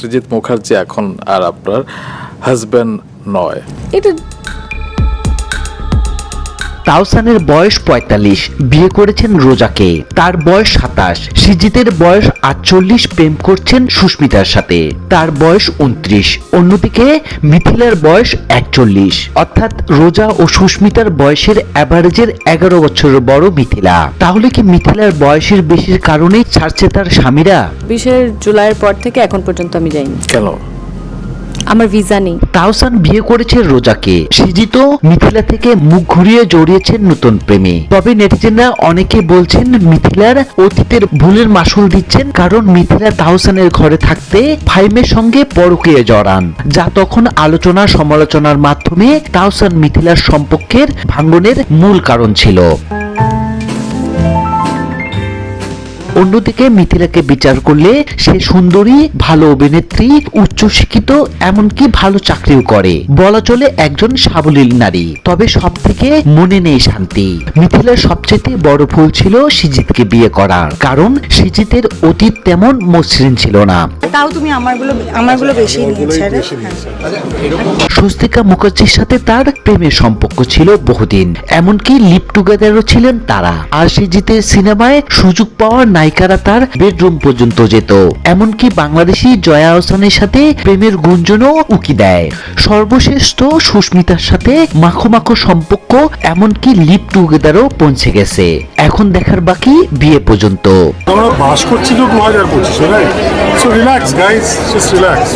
সৃজিত মুখার্জি এখন আর আপনার হাজব্যান্ড নয়। এটা তাওসানের বয়স পঁয়তাল্লিশ বিয়ে করেছেন রোজাকে। তার বয়স সাতাশ সিজিতের বয়স আটচল্লিশ প্রেম করছেন সুস্মিতার সাথে। তার বয়স উনত্রিশ অন্যদিকে মিথিলার বয়স একচল্লিশ। অর্থাৎ রোজা ও সুস্মিতার বয়সের অ্যাভারেজের এগারো বছরের বড় মিথিলা। তাহলে কি মিথিলার বয়সের বেশির কারণেই ছাড়ছে তার স্বামীরা? বিশের জুলাইয়ের পর থেকে এখন পর্যন্ত আমি যাইনি। কেন? আমার ভিসা নেই। তাওসান বিয়ে করেছে রোজাকে। সিজিত মিথিলা থেকে মুখ ঘুরিয়ে জড়িয়েছেন নতুন প্রেমে। তবে নেটিজেনরা অনেকে বলছেন মিথিলার অতীতের ভুলের মাসুল দিচ্ছেন কারণ মিথিলা তাওসানের ঘরে থাকতে ফাইমের সঙ্গে পরকীয় জড়ান। যা তখন আলোচনা সমালোচনার মাধ্যমে তাওসান মিথিলার সম্পর্কের ভাঙ্গনের মূল কারণ ছিল। অন্যদিকে মিথিলাকে বিচার করলে সে সুন্দরী ভালো অভিনেত্রী উচ্চশিক্ষিত এমনকি ভালো চাকরিও করে। বলা চলে একজন সাবলীল নারী। তবে সব থেকে মনে নেই শান্তি। মিথিলার সবচেয়ে বড় ভুল ছিল সিজিতকে বিয়ে করা কারণ সিজিতের অতীত তেমন মসৃণ ছিল না। তাও তুমি আমারগুলো আমারগুলো বেশি হ্যাঁ। স্বস্তিকা মুখার্জির সাথে তার প্রেমের সম্পর্ক ছিল বহুদিন। এমনকি লিপ টুগেদারও ছিলেন তারা। আর সিজিতের সিনেমায় সুযোগ পাওয়ার নায়িকারা তার বেডরুম পর্যন্ত যেত। এমনকি বাংলাদেশি জয়া হোসেনের সাথে প্রেমের গুঞ্জনও উকি দেয়। সর্বশেষ তো সুস্মিতার সাথে মাখো মাখো সম্পর্ক এমনকি লিপ টুগেদারও পৌঁছে গেছে। এখন দেখার বাকি বিয়ে পর্যন্ত। আমরা বাস করছি তো দু হাজার পঁচিশে right so relax guys just relax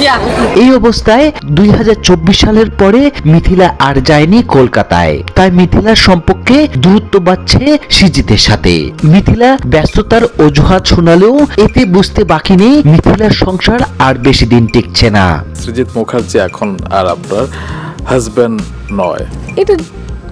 এই অবস্থায় দুই হাজার চব্বিশ সালের পরে মিথিলা আর যায়নি কলকাতায়। তাই মিথিলার সম্পর্কে দূরত্ব বাড়ছে সিজিতের সাথে। মিথিলা ব্যস্ততার অজুহাত শোনালেও এতে বুঝতে বাকি নেই মিথিলার সংসার আর বেশি দিন টিকছে না। সৃজিত মুখার্জি এখন আর আপনার হাজব্যান্ড নয়। এটা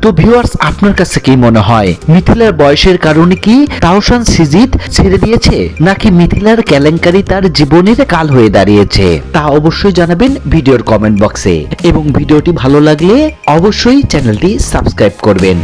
তো ভিউয়ার্স আপনার কাছে কি মনে হয়? মিথিলার বয়সের কারণে কি তাওসান সিজিত ছেড়ে দিয়েছে? নাকি মিথিলার কেলেঙ্কারি তার জীবনের কাল হয়ে দাঁড়িয়েছে? তা অবশ্যই জানাবেন ভিডিওর কমেন্ট বক্সে এবং ভিডিওটি ভালো লাগলে অবশ্যই চ্যানেলটি সাবস্ক্রাইব করবেন।